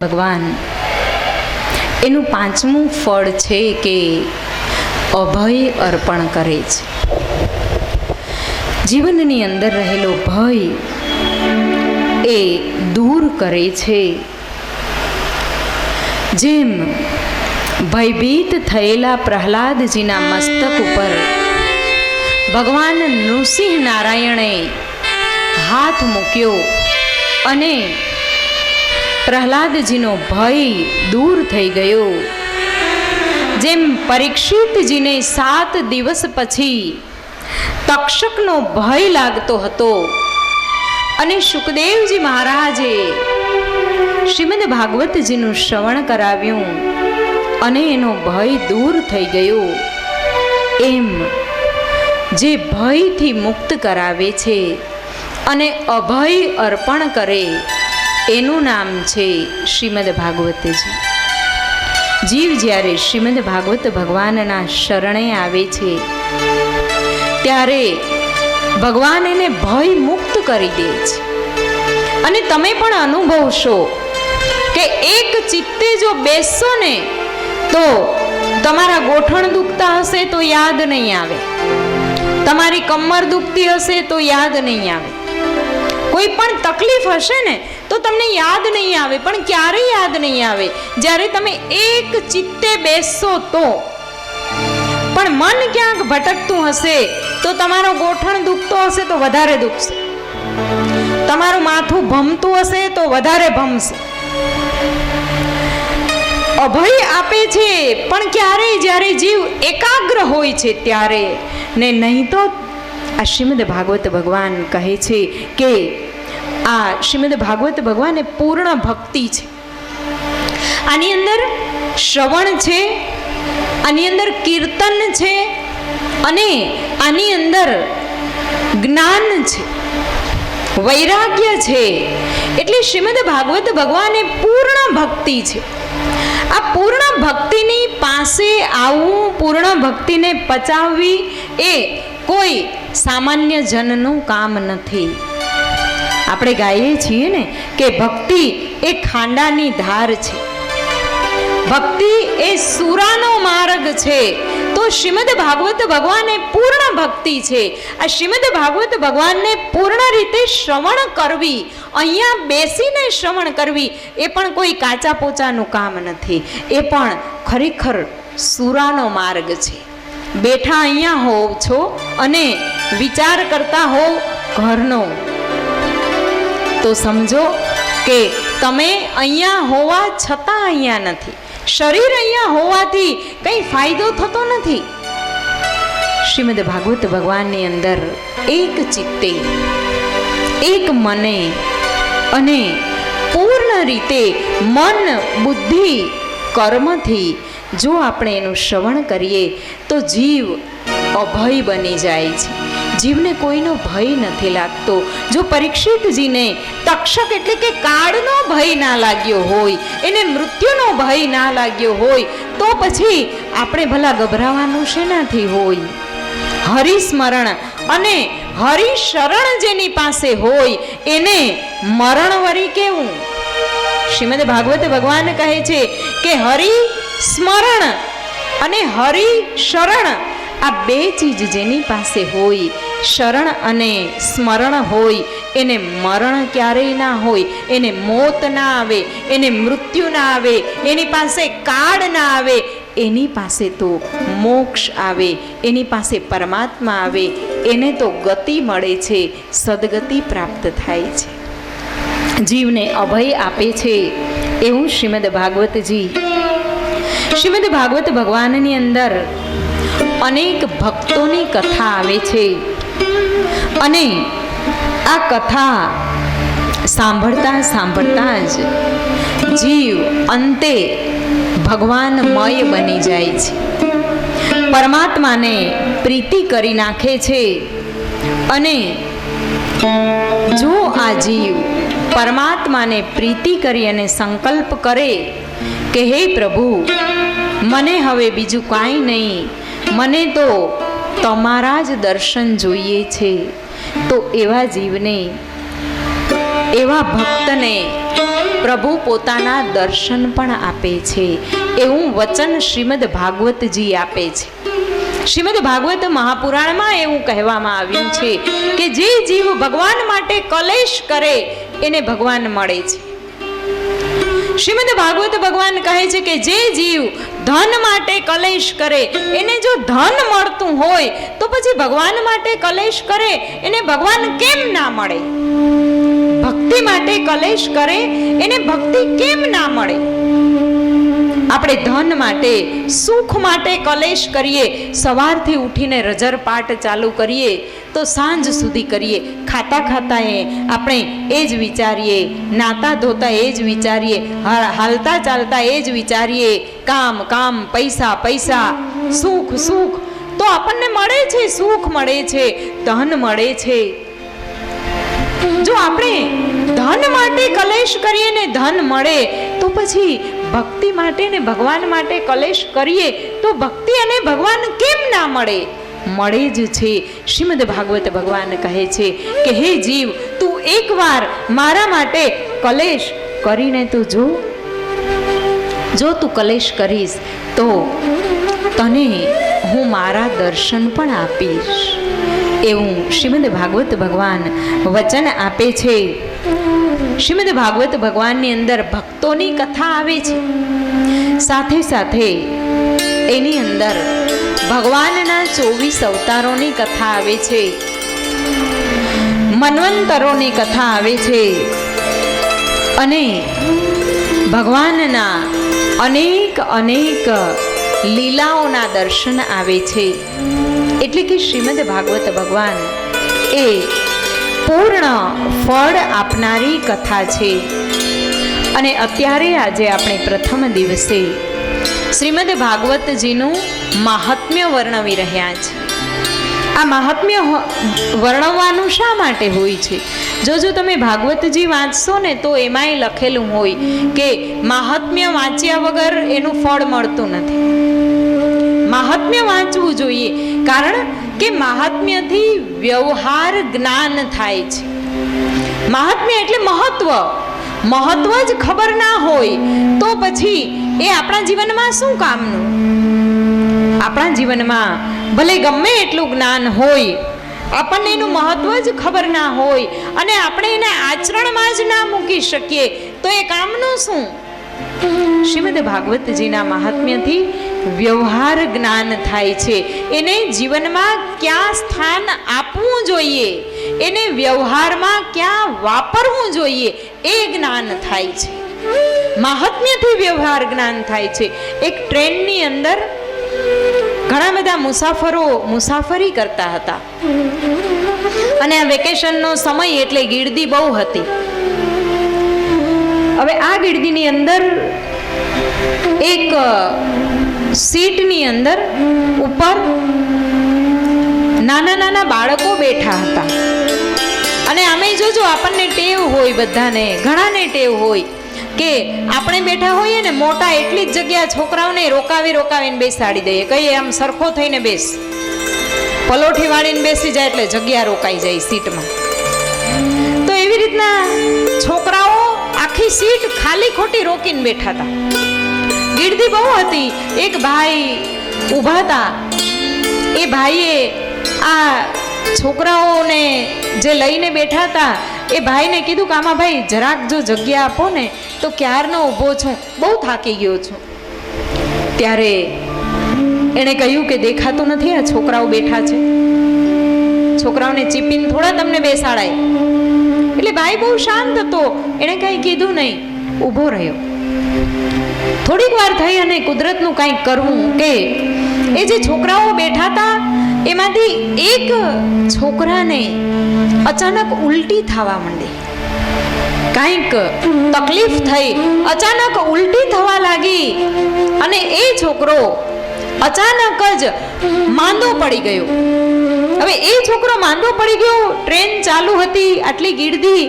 ભગવાન, એનું પાંચમું ફળ છે કે અભય અર્પણ કરે છે. જીવનની અંદર રહેલો ભય એ દૂર કરે છે. જેમ ભયભીત થયેલા પ્રહલાદજીના મસ્તક ઉપર ભગવાન નૃસિંહ નારાયણે હાથ મૂક્યો અને પ્રહલાદજીનો ભય દૂર થઈ ગયો. જેમ પરીક્ષિતજીને સાત દિવસ પછી તક્ષકનો ભય લાગતો હતો અને સુખદેવજી મહારાજે શ્રીમદ ભાગવતજીનું શ્રવણ કરાવ્યું અને એનો ભય દૂર થઈ ગયો. એમ જે ભયથી મુક્ત કરાવે છે અને અભય અર્પણ કરે એનું નામ છે શ્રીમદ ભાગવતજી. જીવ જ્યારે શ્રીમદ ભાગવત ભગવાનના શરણે આવે છે, ત્યારે ભગવાન એને ભય મુક્ત કરી દે છે. અને તમે પણ અનુભવશો કે એક ચિત્તે જો બેસો ને, તો તમારા ગોઠણ દુખતા હશે તો યાદ નહીં આવે. તમારી કમર દુખતી હશે તો યાદ નહીં આવે. કોઈ પણ તકલીફ હશે ને તો તમને યાદ નહીં આવે, પણ ક્યારે યાદ નહીં આવે? જ્યારે તમે એક ચિત્તે બેસશો તો? પણ મન ક્યાંક ભટકતું હશે, તો તમારો ગોઠણ દુખતો હશે તો વધારે દુખશે. તમારું માથું ભમતું હશે તો વધારે ભમશે. અભય આપે છે, પણ ક્યારે જ્યારે જીવ એકાગ્ર હોય છે ત્યારે. ને નહીં તો આ શ્રીમદ ભાગવત ભગવાન કહે છે કે આ શ્રીમદ ભાગવત ભગવાન પૂર્ણ ભક્તિ છે. આની અંદર શ્રવણ છે, આની અંદર કીર્તન છે અને આની અંદર જ્ઞાન છે. વૈરાગ્ય છે. એટલે શ્રીમદ ભાગવત ભગવાને પૂર્ણ ભક્તિ છે. આ પૂર્ણ ભક્તિની પાસે આવવું પૂર્ણ ભક્તિને પચાવવી એ કોઈ સામાન્ય જનનું કામ નથી. આપણે ગાઈએ છીએ ને કે ભક્તિ એ ખાંડાની ધાર છે. ભક્તિ એ સુરાનો માર્ગ છે. તો શ્રીમદ ભાગવત ભગવાન પૂર્ણ ભક્તિ છે. આ શ્રીમદ ભાગવત ભગવાનને પૂર્ણ રીતે શ્રવણ કરવી, અહીંયા બેસીને શ્રવણ કરવી, એ પણ કોઈ કાચા પોચાનું કામ નથી. એ પણ ખરેખર સુરાનો માર્ગ છે. બેઠા અહીંયા હોવ છો અને વિચાર કરતા હોવ ઘરનો. તો સમજો કે તમે અહીંયા હોવા છતાં અહીંયા નથી. શરીર અહીંયા હોવાથી કંઈ ફાયદો થતો નથી. શ્રીમદ ભાગવત ભગવાનની અંદર એક ચિત્તે, એક મને અને પૂર્ણ રીતે મન, બુદ્ધિ, કર્મથી જો આપણે એનું શ્રવણ કરીએ તો જીવ અભય બની જાય છે. જીવને કોઈનો ભય નથી લાગતો. જો પરીક્ષિતજીને તક્ષક એટલે કે કાળનો ભય ના લાગ્યો હોય, એને મૃત્યુનો ભય ના લાગ્યો હોય, તો પછી આપણે ભલા ગભરાવાનું શેનાથી હોય? હરિસ્મરણ અને હરિશરણ જેની પાસે હોય, એને મરણ વરી કેવું? શ્રીમદ ભાગવત ભગવાન કહે છે કે હરિ સ્મરણ અને હરિ શરણ આ બે ચીજ જેની પાસે હોય. શરણ અને સ્મરણ હોય, એને મરણ ક્યારેય ના હોય, એને મોત ના આવે, એને મૃત્યુ ના આવે, એની પાસે કાળ ના આવે, એની પાસે તો મોક્ષ આવે, એની પાસે પરમાત્મા આવે, એને તો ગતિ મળે છે, સદગતિ પ્રાપ્ત થાય છે. જીવને અભય આપે છે, એવું શ્રીમદ ભાગવતજી. શ્રીમદ ભાગવત ભગવાનની અંદર અનેક ભક્તોની કથા આવે છે. અને આ કથા સાંભળતા સાંભળતા જ જીવ અંતે ભગવાનમય બની જાય છે. પરમાત્માને પ્રીતિ કરી નાખે છે અને જો આ જીવ પરમાત્માને પ્રીતિ કરી અને સંકલ્પ કરે કે, હે પ્રભુ, મને હવે બીજું કાંઈ નહીં, મને તો તમારા જ દર્શન જોઈએ છે. તો એવા જીવને, એવા ભક્તને પ્રભુ પોતાના દર્શન પણ આપે છે. એવું વચન શ્રીમદ ભાગવતજી આપે છે. શ્રીમદ ભાગવત મહાપુરાણમાં એવું કહેવામાં આવ્યું છે કે જે જીવ ભગવાન માટે કલેશ કરે, એને ભગવાન મળે છે. શ્રીમદ ભાગવત ભગવાન કહે છે કે જે જીવ ધન માટે કલેશ કરે, એને જો ધન મળતું હોય, તો પછી ભગવાન માટે કલેશ કરે, એને ભગવાન કેમ ના મળે? ભક્તિ માટે કલેશ કરે, એને ભક્તિ કેમ ના મળે? આપણે ધન માટે, સુખ માટે કલેશ કરીએ, સવારથી ઉઠીને રજરપાટ ચાલુ કરીએ તો સાંજ સુધી કરીએ. ખાતા ખાતા એ આપણે એ જ વિચારીએ. નાતા ધોતા એ જ વિચારીએ. હાલતા ચાલતા એ જ વિચારીએ. કામ કામ, પૈસા પૈસા. સુખ સુખ. તો આપણને મળે છે, સુખ મળે છે, ધન મળે છે. જો આપણે ધન માટે કલેશ કરીએ ને ધન મળે, તો પછી ભક્તિ માટે ને ભગવાન માટે કલેશ કરીએ, તો ભક્તિ અને ભગવાન કેમ ના મળે? મળે જ છે. શ્રીમદ ભાગવત ભગવાન કહે છે કે, હે જીવ, તું એકવાર મારા માટે કલેશ કરીને તું જો. જો તું કલેશ કરીશ, તો તને હું મારા દર્શન પણ આપીશ. એવું શ્રીમદ ભાગવત ભગવાન વચન આપે છે. શ્રીમદ ભાગવત ભગવાનની અંદર ભક્તોની કથા આવે છે. સાથે સાથે એની અંદર ભગવાનના ચોવીસ અવતારોની કથા આવે છે. મન્વંતરોની કથા આવે છે. અને ભગવાનના અનેક અનેક લીલાઓના દર્શન આવે છે. એટલે કે શ્રીમદ ભાગવત ભગવાન એ પૂર્ણ ફળ આપનારી કથા છે. અને અત્યારે આજે આપણે પ્રથમ દિવસે શ્રીમદ ભાગવતજીનું મહાત્મ્ય વર્ણવી રહ્યા છે. આ મહાત્મ્ય વર્ણવવાનું શા માટે હોય છે? જો જો તમે ભાગવતજી વાંચશો ને તો એમાંય લખેલું હોય કે મહાત્મ્ય વાંચ્યા વગર એનું ફળ મળતું નથી. મહાત્મ્ય વાંચવું જોઈએ, કારણ કે મહાત્મ્યથી વ્યવહાર જ્ઞાન થાય છે. મહાત્મ્ય એટલે મહત્વ. મહત્વ જ ખબર ના હોય તો પછી એ આપણા જીવનમાં શું કામનું? આપણા જીવનમાં ભલે ગમે એટલું જ્ઞાન હોય, આપણને એનું મહત્વ જ ખબર ના હોય અને આપણે એને આચરણમાં જ ના મૂકી શકીએ, તો એ કામનું શું? શ્રીમદ ભાગવતજીના મહાત્મ્યથી વ્યવહાર જ્ઞાન થાય છે. એને જીવનમાં ક્યાં સ્થાન આપવું જોઈએ? એને વ્યવહારમાં ક્યાં વાપરવું જોઈએ? એ જ્ઞાન થાય છે. મહાત્મ્યથી વ્યવહાર જ્ઞાન થાય છે. એક ટ્રેનની અંદર ઘણા બધા મુસાફરો મુસાફરી કરતા હતા. અને આ વેકેશનનો સમય એટલે ગીર્દી બહુ હતી. હવે આ ગીર્દીની અંદર એક સીટની અંદર ઉપર નાના નાના બાળકો બેઠા હતા. અને અમે જોજો આપણને ટેવ હોય બધાને, ઘણાને ટેવ હોય કે આપણે બેઠા હોઈએ ને મોટા એટલી જ જગ્યા છોકરાઓને રોકાવી રોકાવીને બેસાડી દઈએ. કહીએ આમ સરખો થઈને બેસ. પલોઠી વાળીને બેસી જાય એટલે જગ્યા રોકાઈ જાય સીટમાં. તો એવી રીતના છોકરાઓ આખી સીટ ખાલી ખોટી રોકીને બેઠા હતા. ગીર્દી બહુ હતી. એક ભાઈ ઊભા હતા. એ ભાઈએ આ છોકરાઓને જે લઈને બેઠા હતા, એ ભાઈને કીધું કે, આમાં ભાઈ જરાક જો જગ્યા આપો ને, તો ક્યારનો ઊભો છું? બહુ થાકી ગયો છું. ત્યારે એણે કહ્યું કે, દેખાતું નથી આ છોકરાઓ બેઠા છે. છોકરાઓને ચીપીને થોડા તમને બેસાડાય. એટલે ભાઈ બહુ શાંત હતો. એણે કંઈ કીધું નહીં. ઊભો રહ્યો. થોડીક વાર થઈ અને કુદરતનું કંઈક કરવું કે એ જે છોકરાઓ બેઠા હતા, એમાંથી એક છોકરાને અચાનક ઉલટી થવા માંડી. કાંઈક તકલીફ થઈ, અચાનક ઉલટી થવા લાગી અને એ છોકરો અચાનક જ માંદો પડી ગયો. હવે એ છોકરો માંદો પડી ગયો, ટ્રેન ચાલુ હતી, આટલી ગીર્દી,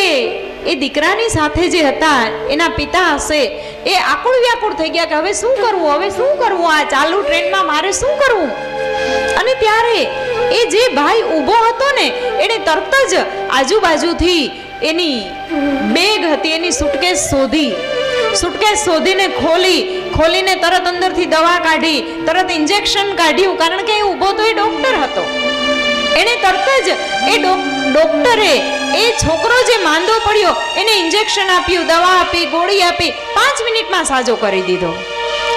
એ એ દીકરાની સાથે જે હતા, એના પિતા હશે, એ આકુળ વ્યાકુળ થઈ ગયા કે હવે શું કરવું? હવે શું કરવું? આ ચાલુ ટ્રેનમાં મારે શું કરવું? અને ત્યારે એ જે ભાઈ ઊભો હતો ને, એણે તરત જ આજુબાજુથી એની બેગ હતી, એની સુટકેસ શોધી. સુટકેસ શોધીને ખોલી, ખોલીને તરત અંદરથી દવા કાઢી, તરત ઇન્જેક્શન કાઢ્યું, કારણ કે એ ઊભો તો એ ડૉક્ટર હતો. એણે તરત જ એ ડોક- ડોક્ટરે એ છોકરો જે માંદો પડ્યો એને ઇન્જેક્શન આપ્યું, દવા આપી, ગોળી આપી, પાંચ મિનિટમાં સાજો કરી દીધો.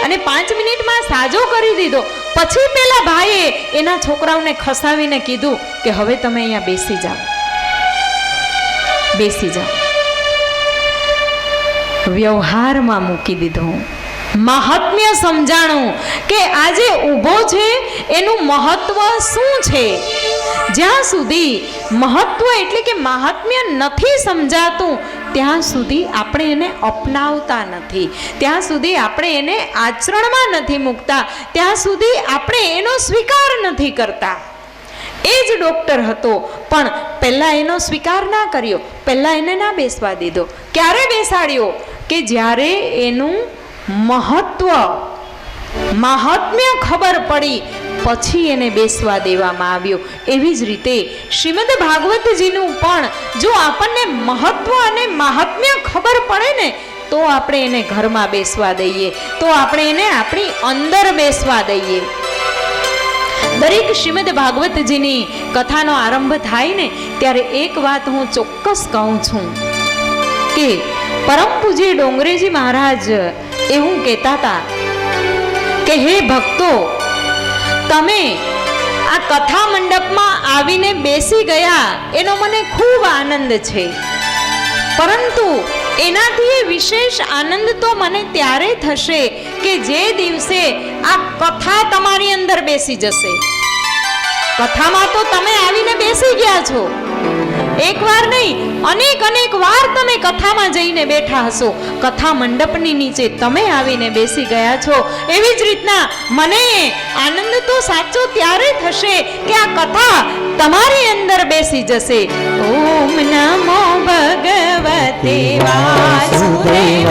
અને પાંચ મિનિટમાં સાજો કરી દીધો. પછી પેલા ભાઈએ એના છોકરાઓને ખસાવીને કીધું કે હવે તમે અહીંયા બેસી જાઓ. બેસી જાઓ. વ્યવહારમાં મૂકી દીધું મહાત્મ્ય સમજાણું કે આજે ઊભો છે, એનું મહત્વ શું છે? જ્યાં સુધી મહત્વ એટલે કે મહાત્મ્ય નથી સમજાતું, ત્યાં સુધી આપણે એને અપનાવતા નથી. ત્યાં સુધી આપણે એને આચરણમાં નથી મૂકતા. ત્યાં સુધી આપણે એનો સ્વીકાર નથી કરતા. એ જ ડોક્ટર હતો, પણ પહેલાં એનો સ્વીકાર ના કર્યો. પહેલાં એને ના બેસવા દીધો. ક્યારે બેસાડ્યો? કે જ્યારે એનું મહત્વ મહાત્મ્ય ખબર પડી. પછી એને બેસવા દેવામાં આવ્યો. એવી જ રીતે શ્રીમદ ભાગવતજીનું પણ જો આપણને મહત્વ અને મહાત્મ્ય ખબર પડે ને, તો આપણે એને ઘરમાં બેસવા દઈએ. તો આપણે એને આપણી અંદર બેસવા દઈએ. દરેક શ્રીમદ ભાગવતજીની કથાનો આરંભ થાય ને, ત્યારે એક વાત હું ચોક્કસ કહું છું કે પરમ પૂજ્ય ડોંગરેજી મહારાજ એવું કહેતા હતા કે હે ભક્તો, તમે આ કથા મંડપમાં આવીને બેસી ગયા એનો મને ખૂબ આનંદ છે. પરંતુ એનાથી વિશેષ આનંદ તો મને ત્યારે થશે કે જે દિવસે આ કથા તમારી અંદર બેસી જશે. કથામાં તો તમે આવીને બેસી ગયા છો. એકવાર નહીં અનેક અનેક વાર તમે કથામાં જઈને બેઠા હશો. કથા મંડપની નીચે તમે આવીને બેસી ગયા છો. એવી જ રીતના મને આનંદ તો સાચો ત્યારે થશે કે આ કથા તમારી અંદર બેસી જશે. ઓમ નમો ભગવતે વાસુદેવાય.